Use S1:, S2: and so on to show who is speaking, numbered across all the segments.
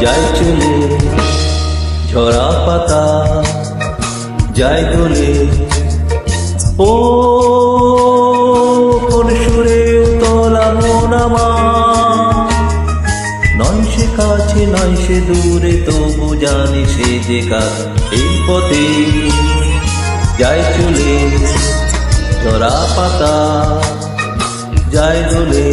S1: যায় চলে ঝরা পাতা যায় দোলে ও, কোন সুরে তোলা মন আমার। নয় সে কাছে, নয় সে দূরে, তবু জানি সে যে কাজ এই পথে। যায় চলে ঝরা পাতা যায় দোলে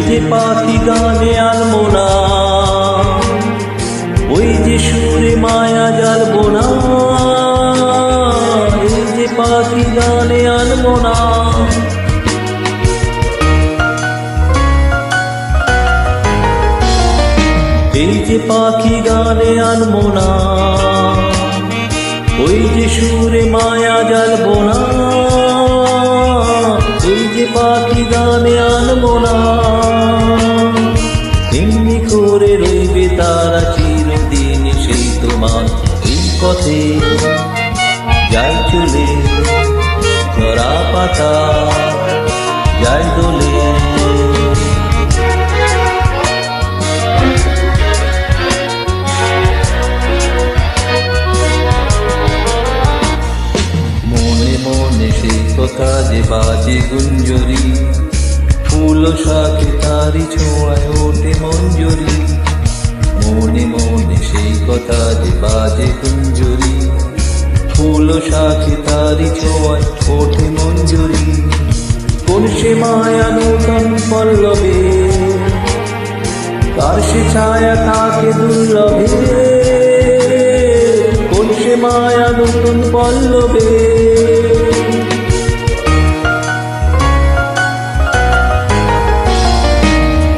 S1: যে পাখি গানে আনব না ওই যে সুরে মায়া জ্বালবো না এই যে পাখি গানে আনব না এই যে পাখি গানে আনব না ওই যে সুরে মায়া জ্বালবো না এই যে পাখি গানে পথে যাই চলে জরা পাতা, যাই দোলে। মনে মনে সেই কথা যে বাজে গুঞ্জরি, ফুল শাকে তারি ছোঁয়ায় ওঠে মনে মনে সেই কথা যে বাজে গুঞ্জরি ফুল শাকে তারি ছোঁয়ায় ওঠে মঞ্জরি। কোন সে মায়া নূতন পল্লবে? তার সে ছায়া তাকে দুর্লভে। কোন সে মায়া নতুন পল্লবে?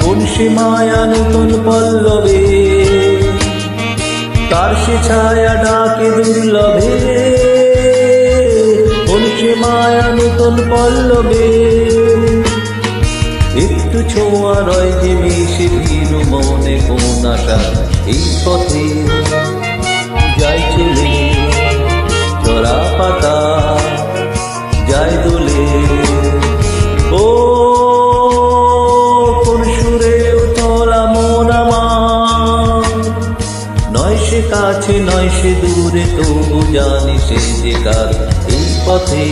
S1: কোন মায়া নতুন পল্লবে? তার সে ছায়া ডাকে দুর্লভে। মায়া নতুন পল্লবে। একটু ছোঁয়া রয় যে মিশে ভিড় মনে কোন আশা এই পথে। যাই চলে, চড়া পাতা, যাই দোলে। ও, কোন সুরে উতলা মন আমার। নয় সে কাছে, নয় সে দূরে, তবু জানি সে যে কার। এই পথে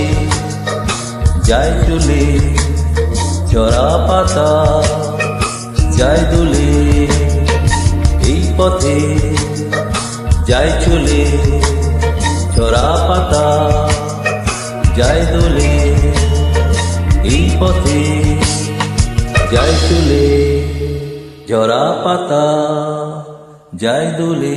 S1: যায় চলে চড়া পাতা, যায় দোলে এই পথে যায় চলে চড়া পাতা, যায় দোলে এই পথে যায় চলে জরা পাতা, যায় দোলে